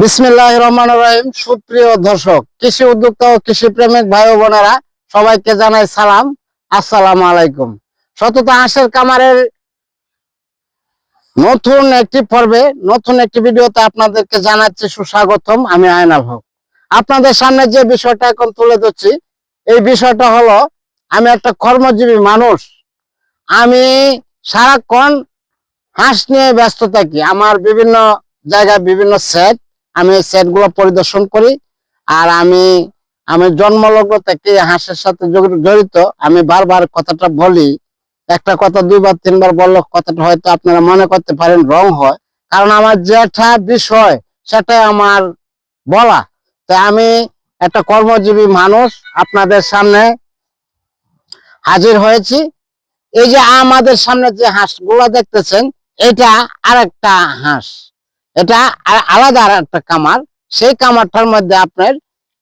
বিসমিল্লাহ রহমান রহিম সুপ্রিয় দর্শক, কৃষি উদ্যোক্তা ও কৃষি প্রেমিক ভাই বোনেরা, সবাইকে জানাই সালাম। আসসালামু আলাইকুম। সততা হাঁসের কামারের নতুন একটি পর্বে, নতুন একটি ভিডিওতে আপনাদেরকে জানাচ্ছি সুস্বাগতম, আমি আয়নাল হক। আপনাদের সামনে যে বিষয়টা এখন তুলে ধরছি, এই বিষয়টা হলো, আমি একটা কর্মজীবী মানুষ। আমি সারাক্ষণ হাঁস নিয়ে ব্যস্ত থাকি। আমার বিভিন্ন জায়গায় বিভিন্ন সেট আমি এই সেটগুলো পরিদর্শন করি আর আমি আমি জন্মলগ্ন থেকে হাঁসের সাথে জড়িত, আমি বারবার কথাটা বলি। একটা কথা দুইবার, তিনবার বলল কথাটা হয়তো আপনারা মনে করতে পারেন রং হয়। কারণ আমার যেটা বিষয়, সেটাই আমার বলা। তাই আমি একটা কর্মজীবী মানুষ, আপনাদের সামনে হাজির হয়েছি। এই যে আমাদের সামনে যে হাঁসগুলো দেখতেছেন, এটা আরেকটা হাঁস। এটা আলাদা আর একটা কামার। সেই কামারটার মধ্যে আপনার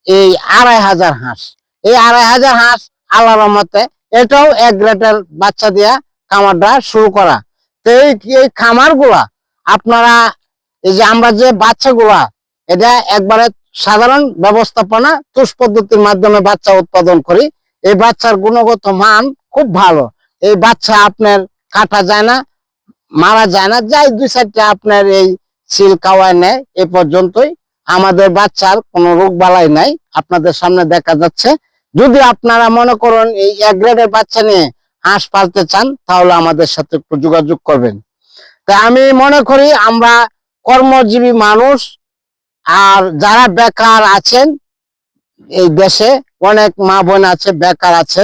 এই আড়াই হাজার হাঁস। এই আড়াই হাজার হাঁস আল্লাহর মতে এটাও এক গ্রেডের বাচ্চা দিয়া খামারটা শুরু করা। তো এই এই খামারগুলা আপনারা এই যে আমরা যে বাচ্চাগুলা, এটা একবারে সাধারণ ব্যবস্থাপনা, তুষ পদ্ধতির মাধ্যমে বাচ্চা উৎপাদন করি, এই বাচ্চার গুণগত মান খুব ভালো। এই বাচ্চা আপনার কাটা যায় না, মারা যায় না, যাই দুই চারটা আপনার এই সিল কাওয়ায় নেয়, এ পর্যন্তই। আমাদের বাচ্চার কোনো রোগ বালাই নাই, আপনাদের সামনে দেখা যাচ্ছে। যদি আপনারা মনে করেন এই এক গ্রেডের বাচ্চা নিয়ে হাঁস পালতে চান, তাহলে আমাদের সাথে একটু যোগাযোগ করবেন। তা আমি মনে করি আমরা কর্মজীবী মানুষ, আর যারা বেকার আছেন এই দেশে, অনেক মা বোন আছে, বেকার আছে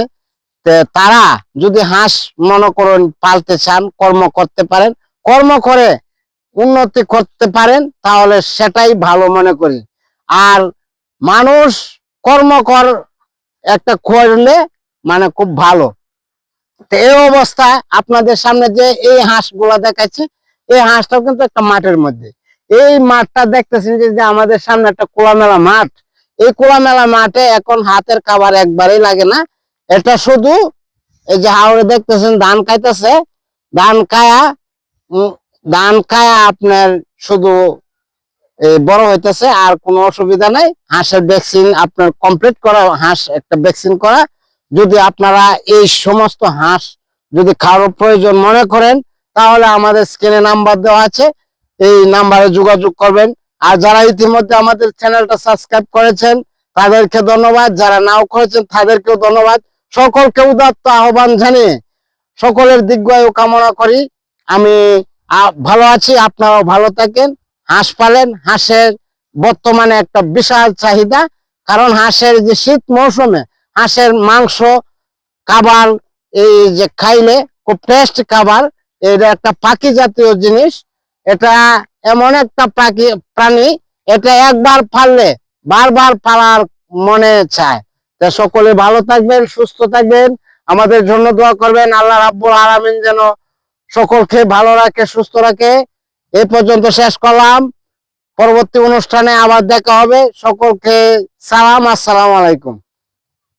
তারা যদি হাঁস মনে করেন পালতে চান, কর্ম করতে পারেন। কর্ম করে উন্নতি করতে পারেন, তাহলে সেটাই ভালো মনে করি। আর মানুষ কর্মকর একটা করলে মানে খুব ভালো। তো এই অবস্থায় আপনাদের সামনে যে এই হাঁসগুলা দেখাচ্ছে, এই হাঁসটাও কিন্তু একটা মাঠের মধ্যে। এই মাঠটা দেখতেছেন যে আমাদের সামনে একটা খোলামেলা মাঠ। এই খোলামেলা মাঠে এখন হাতের খাবার একবারেই লাগে না। এটা শুধু এই যে হাওড়ে দেখতেছেন, ধান খাইতেছে। ধান খায়া ধান খায়া আপনার শুধু বড় হইতেছে, আর কোনো অসুবিধা নাই। হাঁসের ভ্যাকসিন আপনার কমপ্লিট করা, হাঁস একটা ভ্যাকসিন করা। যদি আপনারা এই সমস্ত হাঁস যদি খাওয়ার প্রয়োজন মনে করেন, তাহলে আমাদের স্ক্রিনে নাম্বার দেওয়া আছে। এই নাম্বারে যোগাযোগ করবেন। আর যারা ইতিমধ্যে আমাদের চ্যানেলটা সাবস্ক্রাইব করেছেন, তাদেরকে ধন্যবাদ। যারা নাও করেছেন, তাদেরকেও ধন্যবাদ। সকলকে উদাত্ত আহ্বান জানিয়ে সকলের দিগ্বয় কামনা করি। আমি ভালো আছি, আপনারাও ভালো থাকেন। হাঁস পালেন, হাঁসের বর্তমানে একটা বিশাল চাহিদা, কারণ হাঁসের যে শীত মৌসুমে, হাঁসের মাংস খাবার, এই যে খাইলে খুব টেস্ট খাবার, এটা একটা পাখি জাতীয় জিনিস। এটা এমন একটা পাখি, প্রাণী, এটা একবার পাললে, বারবার পালার মনে চায়। তা সকলে ভালো থাকবেন, সুস্থ থাকবেন। আমাদের জন্য দোয়া করবেন, আল্লাহ রাব্বুল আলামিন যেন সকলকে ভালো রাখে, সুস্থ রাখে। এ পর্যন্ত শেষ করলাম। পরবর্তী অনুষ্ঠানে আবার দেখা হবে। সকলকে সালাম, আসসালাম আলাইকুম।